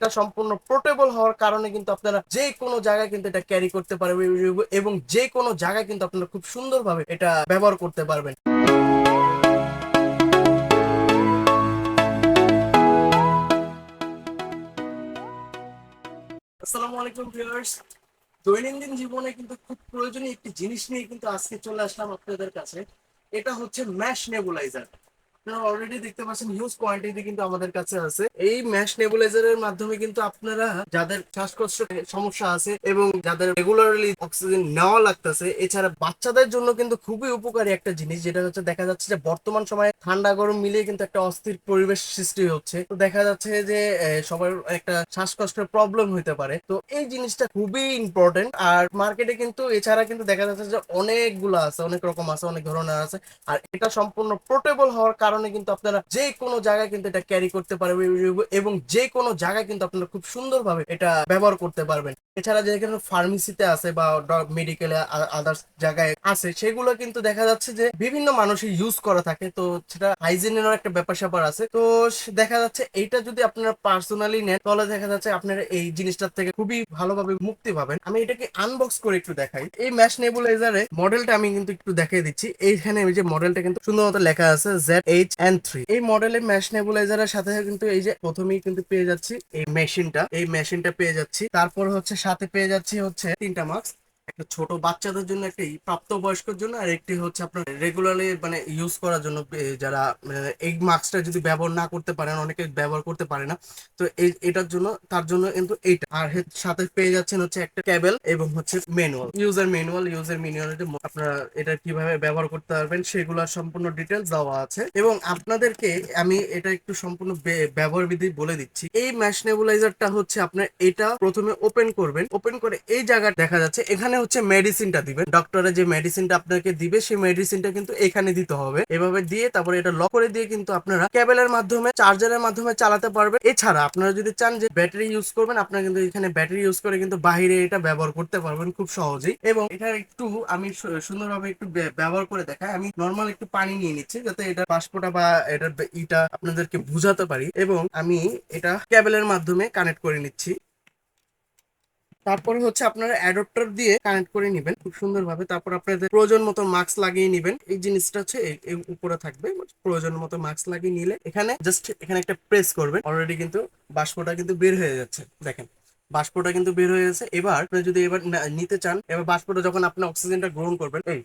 এটা সম্পূর্ণ পোর্টেবল হওয়ার কারণে কিন্তু আপনারা যে কোনো জায়গায় কিন্তু এটা ক্যারি করতে পারবেন এবং যে কোনো জায়গায় কিন্তু আপনারা খুব সুন্দরভাবে এটা ব্যবহার করতে পারবেন। আসসালামু আলাইকুম ভিউয়ার্স দৈনন্দিন জীবনে কিন্তু খুব প্রয়োজনীয় একটি জিনিস নিয়ে কিন্তু আজকে চলে আসলাম আপনাদের কাছে। এটা হচ্ছে ম্যাশ নেবুলাইজার অলরেডি দেখতে পাচ্ছেন হিউজ কোয়ান্টিটি কিন্তু আমাদের কাছে আছে। এই ম্যাশ নেবুলাইজারের মাধ্যমে কিন্তু আপনারা যাদের শ্বাসকষ্টের সমস্যা আছে এবং যাদের রেগুলারলি অক্সিজেন নেওয়া লাগতেছে, এছাড়া বাচ্চাদের জন্য কিন্তু খুবই উপকারী একটা জিনিস, যেটা হচ্ছে দেখা যাচ্ছে যে বর্তমান সময়ে ঠান্ডা গরম মিলিয়ে কিন্তু একটা অস্থির পরিবেশ সৃষ্টি হচ্ছে। তো দেখা যাচ্ছে যে সবার একটা শ্বাসকষ্টের প্রবলেম হইতে পারে। তো এই জিনিসটা খুবই ইম্পর্টেন্ট আর মার্কেটে কিন্তু এছাড়া কিন্তু দেখা যাচ্ছে যে অনেকগুলো আছে, অনেক রকম আছে, অনেক ধরনের আছে। আর এটা সম্পূর্ণ পোর্টেবল হওয়ার কিন্তু আপনারা যে কোনো জায়গায় কিন্তু এটা ক্যারি করতে পারবেন এবং যে কোনো জায়গায় কিন্তু আপনারা খুব সুন্দরভাবে এটা ব্যবহার করতে পারবেন। এছাড়া যেখানে ফার্মেসিতে আছে বা মেডিকেলে আদার্স জায়গায় আছে, সেগুলো কিন্তু দেখা যাচ্ছে যে বিভিন্ন মানুষই ইউজ করা থাকে। তো সেটা হাইজিনের একটা ব্যাপার স্যাপার আছে। তো দেখা যাচ্ছে এইটা যদি আপনারা পার্সোনালি নেন, তাহলে দেখা যাচ্ছে আপনারা এই জিনিসটার থেকে খুবই ভালোভাবে মুক্তি পাবেন। আমি এটাকে আনবক্স করে একটু দেখাই। এই ম্যাশ নেবুলাইজারে মডেলটা আমি কিন্তু একটু দেখিয়ে দিচ্ছি। এইখানে এই যে মডেলটা কিন্তু সুন্দর মতো লেখা আছে জেড এইচ এন থ্রি এই মডেলের ম্যাশ নেবুলাইজারের সাথে কিন্তু এই যে প্রথমেই কিন্তু পেয়ে যাচ্ছি এই মেশিনটা এই মেশিনটা পেয়ে যাচ্ছি। তারপর হচ্ছে সাথে পেয়ে যাচ্ছি হচ্ছে তিনটা মাস্ক একটা ছোট বাচ্চাদের জন্য একটি প্রাপ্ত বয়স্কর জন্য আর একটি হচ্ছে আপনার রেগুলারলি মানে ইউজ করার জন্য যারা মানে, এই মাস্কটা যদি ব্যবহার না করতে পারেন অনেকে ব্যবহার করতে পারে না তো এটার জন্য তার জন্য কিন্তু এইটা। আর সাথে পেয়ে যাচ্ছেন হচ্ছে একটা কেবল এবং হচ্ছে manual user manual user manual আপনারা এটা কীভাবে ব্যবহার করতে পারবেন সেগুলো সম্পূর্ণ ডিটেলস দেওয়া আছে। এবং আপনাদেরকে আমি এটা একটু সম্পূর্ণ ব্যবহার বিধি বলে দিচ্ছি। এই ম্যাশ নেবুলাইজারটা হচ্ছে আপনার এটা প্রথমে ওপেন করবেন ওপেন করে এই জায়গা দেখা যাচ্ছে এখানে হচ্ছে মেডিসিনটা দিবেন ডক্টরে যে মেডিসিনটা আপনাকে দিবে, সেই মেডিসিনটা কিন্তু এখানে দিতে হবে। এভাবে দিয়ে তারপরে এটা লক করে দিয়ে কিন্তু আপনারা কেবলের মাধ্যমে চার্জারের মাধ্যমে চালাতে পারবেন। এছাড়া আপনারা যদি চান যে ব্যাটারি ইউজ করবেন, আপনারা কিন্তু এখানে ব্যাটারি ইউজ করে কিন্তু বাইরে এটা ব্যবহার করতে পারবেন খুব সহজেই। এবং এটা একটু আমি সুন্দরভাবে একটু ব্যবহার করে দেখাই। আমি নর্মাল একটু পানি নিয়ে নিচ্ছি যাতে এটা পাসপোর্টা বা এটার বে- ইটা আপনাদেরকে বুঝাতে পারি। এবং আমি এটা কেবলের মাধ্যমে কানেক্ট করে নিচ্ছি। তারপরে হচ্ছে আপনারা অ্যাডাপ্টার দিয়ে কানেক্ট করে নেবেন খুব সুন্দরভাবে। তারপর আপনাদের প্রয়োজন মতো মাস্ক লাগিয়ে নেবেন। এই জিনিসটা হচ্ছে এই- উপরে থাকবে। প্রয়োজন মতো মাস্ক লাগিয়ে নিলে এখানে জাস্ট এখানে একটা প্রেস করবেন। অলরেডি কিন্তু বাষ্পটা কিন্তু বের হয়ে যাচ্ছে। দেখেন, বাষ্পটা কিন্তু বের হয়ে গেছে। এবার আপনি যদি এবার নিতে চান, এবার বাষ্পটা যখন আপনি অক্সিজেনটা গ্রহণ করবেন, এই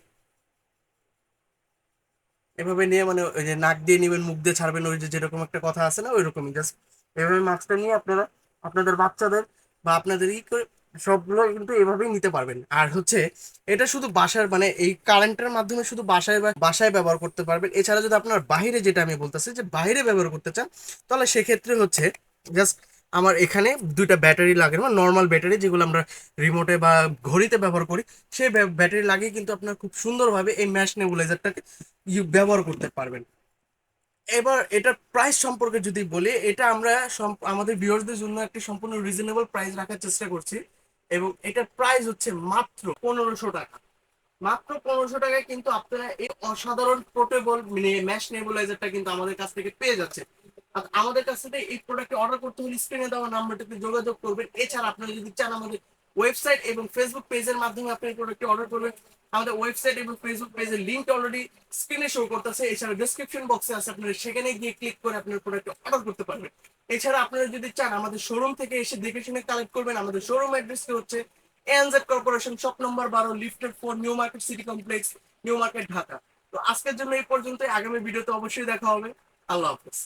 এভাবে নিয়ে মানে ওই যে নাক দিয়ে নিবেন, মুখ দিয়ে ছাড়বেন, ওই যে যেরকম একটা কথা আছে না ওই রকমই জাস্ট এভাবে মাস্কটা নিয়ে আপনারা, আপনাদের বাচ্চাদের বা আপনাদের ই করে সবগুলো কিন্তু এভাবেই নিতে পারবেন। আর হচ্ছে, এটা শুধু বাসার মানে এই কারেন্টের মাধ্যমে শুধু বাসায় বা, বাসায় ব্যবহার করতে পারবেন। এছাড়া যদি আপনার বাহিরে যেটা আমি বলতেছি যে বাইরে ব্যবহার করতে চান, তাহলে সেক্ষেত্রে হচ্ছে জাস্ট আমার এখানে দুইটা ব্যাটারি লাগে। না নর্মাল ব্যাটারি যেগুলো আমরা রিমোটে বা ঘড়িতে ব্যবহার করি, সেই ব্যা- ব্যাটারি লাগিয়ে কিন্তু আপনার খুব সুন্দরভাবে এই ম্যাশ নেবুলাইজারটাকে ইউ- ব্যবহার করতে পারবেন। এবার এটার প্রাইস সম্পর্কে যদি বলি, এটা আমরা আমাদের ভিউয়ার্সদের জন্য একটি সম্পূর্ণ রিজনেবল প্রাইস রাখার চেষ্টা করছি। এবং এটার প্রাইস হচ্ছে মাত্র পনেরোশো টাকা। মাত্র পনেরোশো টাকায় কিন্তু আপনারা এই অসাধারণ পোর্টেবল মানে ম্যাশ নেবুলাইজারটা কিন্তু আমাদের কাছ থেকে পেয়ে যাচ্ছে আর আমাদের কাছ থেকে এই প্রোডাক্টটি অর্ডার করতে হলে স্ক্রিনে দেওয়া নাম্বারটিতে যোগাযোগ করবেন। এছাড়া আপনারা যদি চান আমাদের ওয়েবসাইট এবং ফেসবুক পেজের মাধ্যমে আপনি প্রোডাক্টটি অর্ডার করবেন। আমাদের ওয়েবসাইট এবং ফেসবুক পেজের লিঙ্ক অলরেডি স্ক্রিনে শো করতেছে। এছাড়া ডিসক্রিপশন বক্সে আছে, আপনারা সেখানে গিয়ে ক্লিক করে আপনার প্রোডাক্ট অর্ডার করতে পারবেন। এছাড়া আপনারা যদি চান, আমাদের শোরুম থেকে এসে দেখে শুনে কালেক্ট করবেন। আমাদের শোরুম অ্যাড্রেসটি হচ্ছে? এনজেড কর্পোরেশন শপ নম্বর বারো lifted four new market city complex new market Dhaka তো আজকের জন্য এই পর্যন্ত আগামী ভিডিওতে অবশ্যই দেখা হবে। আল্লাহ হাফেজ।